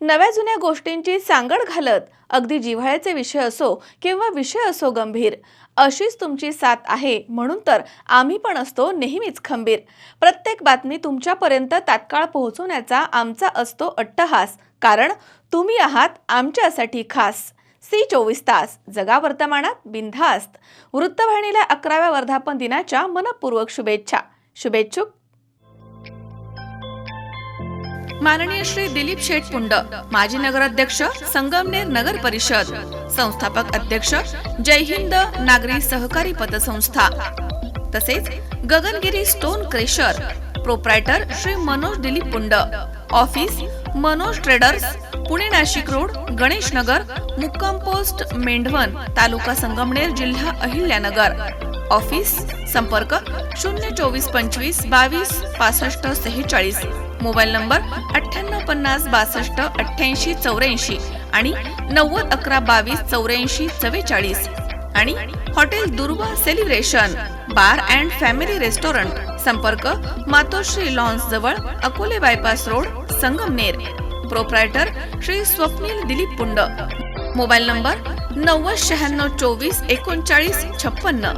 नव्या जुन्या गोष्टींची सांगड घालत अगदी जिव्हाळ्याचे विषय असो किंवा विषय असो गंभीर. अशीच तुमची साथ आहे म्हणून तर आम्ही पण असतो नेहमीच खंबीर. प्रत्येक बातमी तुमच्यापर्यंत तात्काळ पोहोचवण्याचा आमचा असतो अट्टहास. कारण तुम्ही आहात आमच्यासाठी खास. सी चोवीस तास. जगा वर्तमानात बिनधास्त. वृत्तवाहिनीला अकराव्या वर्धापन दिनाच्या मनपूर्वक शुभेच्छा. शुभेच्छुक माननीय श्री दिलीप शेठ पुंड माजी नगराध्यक्ष संगमनेर नगर परिषद संस्थापक अध्यक्ष जय हिंद नागरी सहकारी पतसंस्था. तसेच Gagangiri stone crusher proprietor Shri Manoj Dilip Pund office Manoj traders Pune Nashik road Ganesh Nagar मुक्काम पोस्ट मेंढवण तालुका संगमनेर जिल्हा अहिल्यानगर. ऑफिस संपर्क शून्य चोवीस पंचवीस बावीस पासष्ट सेहेचाळीस. मोबाईल नंबर अठ्ठ्याण्णव पन्नास बासष्ट अठ्ठ्याऐंशी चौऱ्याऐंशी आणि नव्वद अकरा बावीस चौऱ्याऐंशी चव्वेचाळीस. आणि hotel Durva celebration bar and family restaurant संपर्क मातोश्री लॉन्स जवळ Akole bypass road Sangamner. Proprietor Shri Swapnil Dilip Pund. Mobile number नव्वद शहाण्णव चोवीस एकोणचाळीस छप्पन्न.